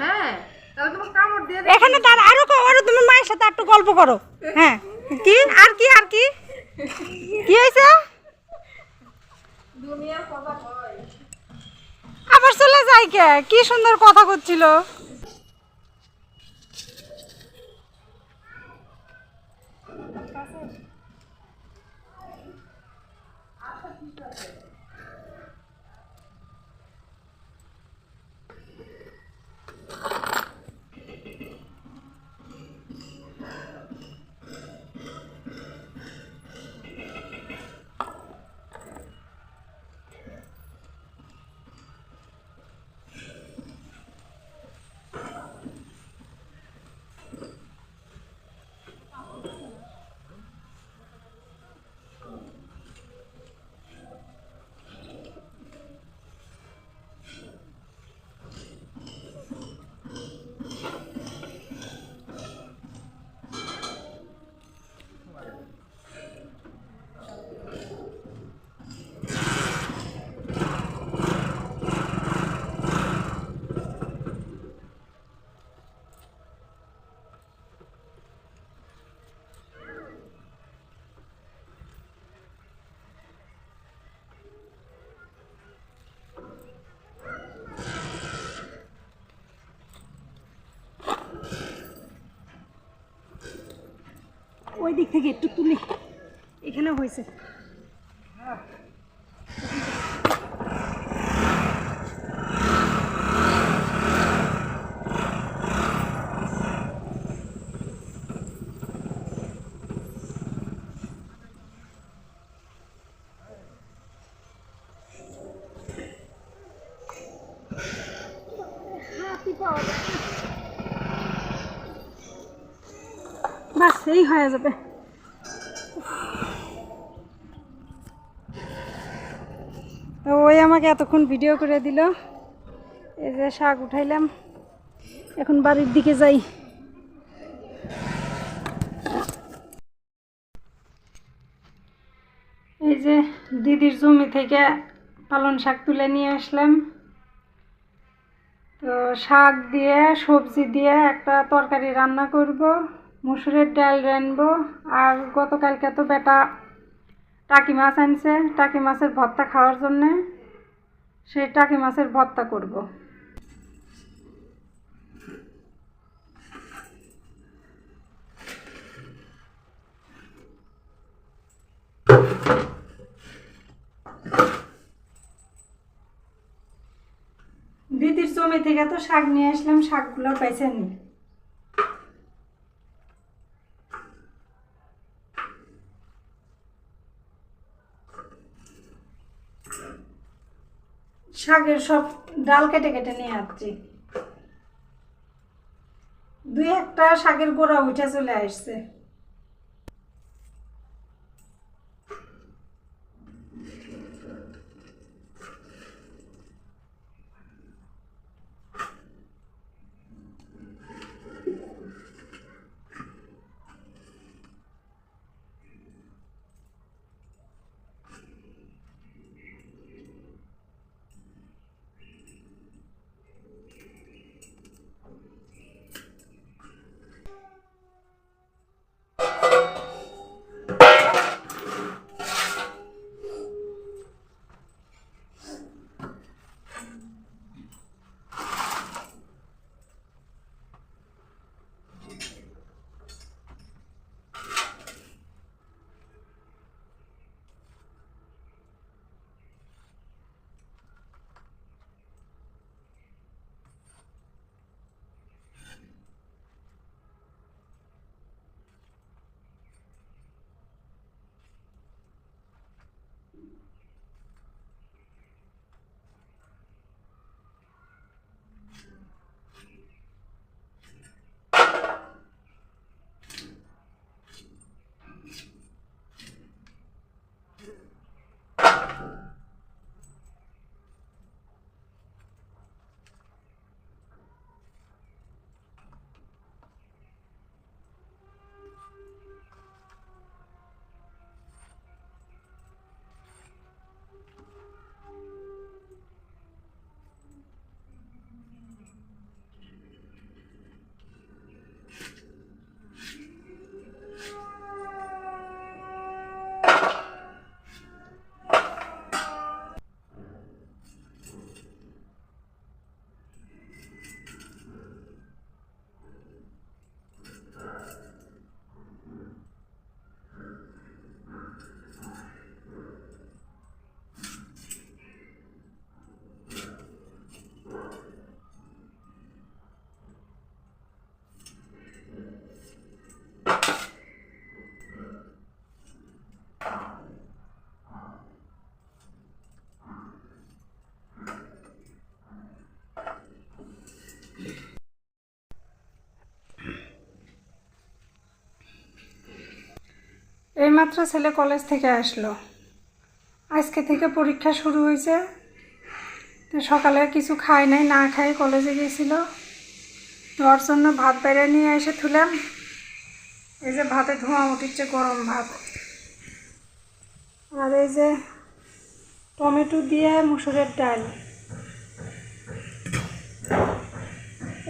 হ্যাঁ। এখানে তার আরও আরও তুমি মায়ের সাথে একটু গল্প করো। হ্যাঁ। কি? আর কি আর কি? কি হয়েছে? আবার চলে যাই কে? কি সুন্দর কথা করছিল ওই দিক থেকে একটু তুলি। এখানে হয়েছে। বাস এই হয়ে যাবে। ওই আমাকে এতক্ষণ ভিডিও করে দিল। এই যে শাক উঠাইলাম। এখন বাড়ির দিকে যাই। এই যে দিদির জমি থেকে পালন শাক তুলে নিয়ে আসলাম। তো শাক দিয়ে, সবজি দিয়ে একটা তরকারি রান্না করব। মুসুরের ডাল রানবো, আর গতকালকে তো বেটা টাকি মাছ আনছে। টাকি মাছের ভর্তা খাওয়ার জন্যে সেই টাকি মাছের ভর্তা করব। দিদির জমি থেকে তো শাক নিয়ে আসলাম, শাকগুলো বেছে নি। শাকের সব ডাল কেটে কেটে নিয়ে আসছি। দুই একটা শাকের গোড়া উঠে চলে আসছে। এইমাত্র ছেলে কলেজ থেকে আসলো। আজকে থেকে পরীক্ষা শুরু হয়েছে। তো সকালে কিছু খাই নাই, না খাই কলেজে গেছিল। ধোয়ার জন্য ভাত বাইরে নিয়ে এসে তুলাম এই যে ভাতে ধোঁয়া উঠিচ্ছে, গরম ভাত। আর এই যে টমেটো দিয়ে মুসুরের ডাল।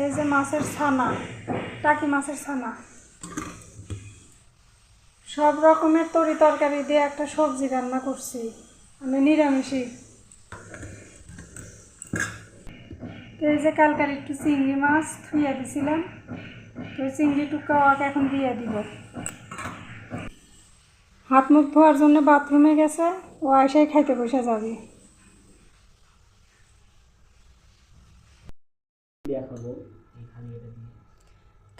এই যে মাছের ছানা, টাকি মাছের ছানা। সব রকমের তরি তরকারি দিয়ে একটা সবজি রান্না করছি। আমি নিরামিষই। তো এই যে কালকার একটু চিংড়ি মাছ থুইয়া দিছিলাম। তো চিংড়ি টুকা এখন দিয়ে দিব। হাত মুখ ধোয়ার জন্য বাথরুমে গেছে ও আইসাই খাইতে বসে যাবে। দেখাবো এখানে এটা দিয়ে।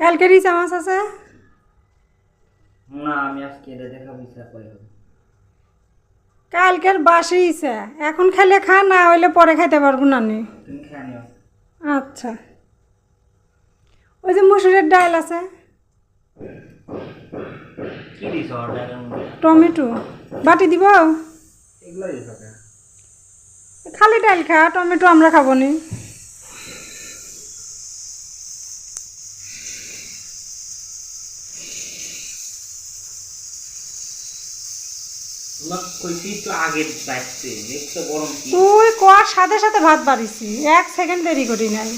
কালকের ইচা মাছ আছে। না আমি আজকে এটা দেখাবো ইচ্ছা করে কালকের বাসি ইচা এখন খাইলে খা না হইলে পরে খাইতে পারব না নি তুমি খেয়ে নিও। আচ্ছা। ওই যে মুসুরের ডাল আছে। কি দিছ টমেটো। বাটি দিব? এগুলো খালি ডাল খা টমেটো আমরা খাব নি তোমার কইছি একটু আগে বাঁচতে দেখছ গরম কি তুই কর সাথে সাথে ভাত বাড়িছি, এক সেকেন্ড দেরি করি নাই।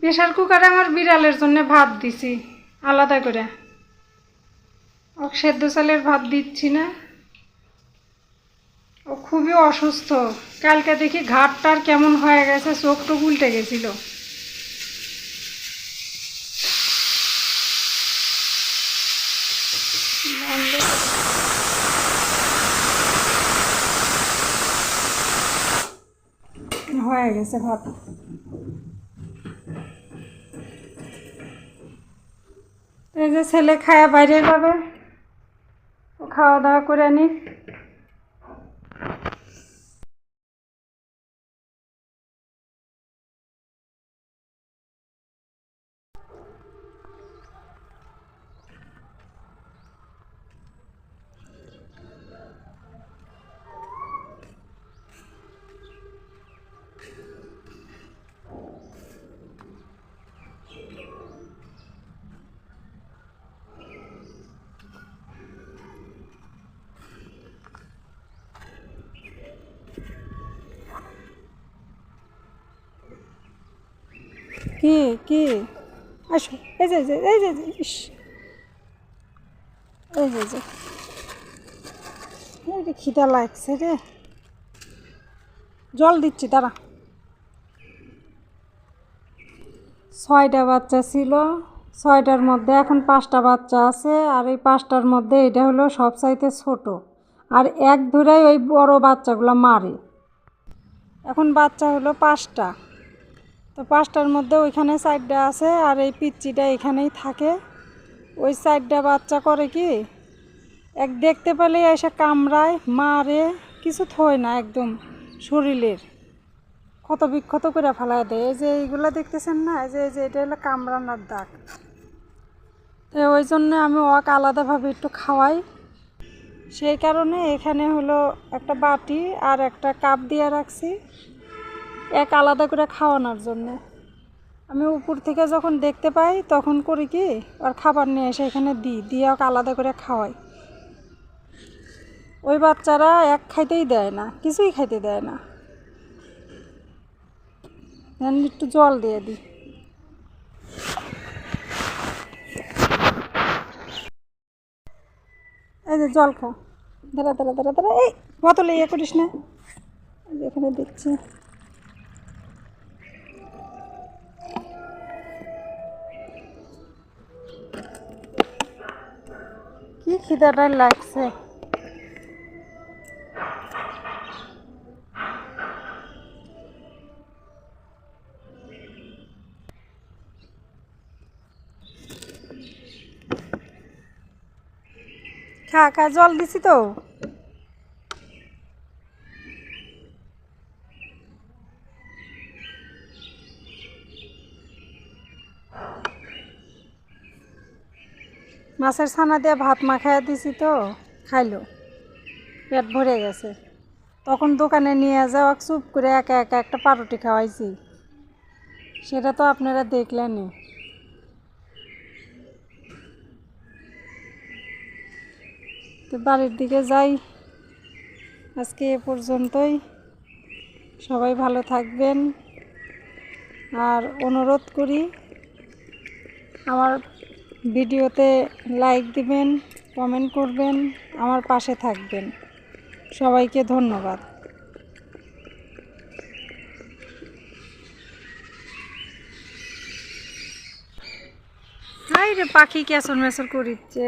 প্রেশার কুকারে আমার বিড়ালের জন্য ভাত দিছি, আলাদা করে। সেদ্ধ চালের ভাত দিচ্ছি না। খুবই অসুস্থ। কালকে দেখি ঘাটটার কেমন হয়ে গেছে চোখ টোক উল্টে গেছিল। হয়ে গেছে ভাত। এই যে ছেলে খায়া বাইরে যাবে খাওয়া দাওয়া করে আনি কি কি? আসো, এই যে এই যে ইস। এই যে যে। রে খিদা লাগছে রে। জল দিচ্ছি, দাঁড়া। ছয়টা বাচ্চা ছিল, ছয়টার মধ্যে এখন পাঁচটা বাচ্চা আছে, আর এই পাঁচটার মধ্যে এটা হলো সব চাইতে ছোট। আর এক ধরেই ওই বড় বাচ্চাগুলো মারে। এখন বাচ্চা হলো পাঁচটা। তো পাঁচটার মধ্যে ওইখানে চারটা আছে আর এই পিচ্চিটা এখানেই থাকে। ওই চারটা বাচ্চা করে কি? এক দেখতে পেলে এসে কামড়ায়, মারে কিছু থয় না একদম শরীরের। ক্ষত বিক্ষত করে ফেলায় দেয়। এই যে এইগুলো দেখতেছেন না? এই যে এই যে, এটা হলো কামড়ানোর দাগ। তো ওই জন্য আমি ওকে আলাদাভাবে একটু খাওয়াই। সেই কারণে এখানে হলো একটা বাটি আর একটা কাপ দিয়ে রাখছি। এক আলাদা করে খাওয়ানোর জন্য। আমি উপর থেকে যখন দেখতে পাই, তখন করি কি আর খাবার নিয়ে এসে এখানে দিই, দিয়ে ওকে আলাদা করে খাওয়াই। ওই বাচ্চারা এক খাইতেই দেয় না, কিছুই খাইতে দেয় না। একটু জল দিয়ে দিই। এই যে জল খা দাঁড়া দাঁড়া দাঁড়া দাঁড়া, এই বোতলে ইয়ে করিস না। এখানে দিচ্ছি। খিদাটা লাগছে। খা খা জল দিছি তো। মাছের ছানা দিয়ে ভাত মাখাইয়া দিছি তো, খাইলো। পেট ভরে গেছে। তখন দোকানে নিয়ে যাওয়া চুপ করে একা একা একটা পাউরুটি খাওয়াইছি। সেটা তো আপনারা দেখলেনই। তো বাড়ির দিকে যাই। আজকে এ পর্যন্তই। সবাই ভালো থাকবেন। আর অনুরোধ করি, আমার ভিডিওতে লাইক দিবেন, কমেন্ট করবেন, আমার পাশে থাকবেন। সবাইকে ধন্যবাদ। হাই রে পাখি কেসর মেসর করিচ্ছে।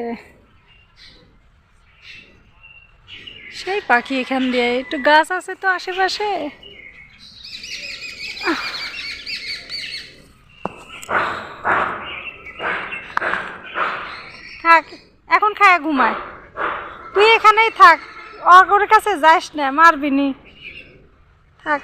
সেই পাখি এখান দিয়ে, একটু গাছ আছে তো আশেপাশে থাক এখন ঘুমায়। তুই এখানেই থাক অগরের কাছে যাস না মারবিনি থাক।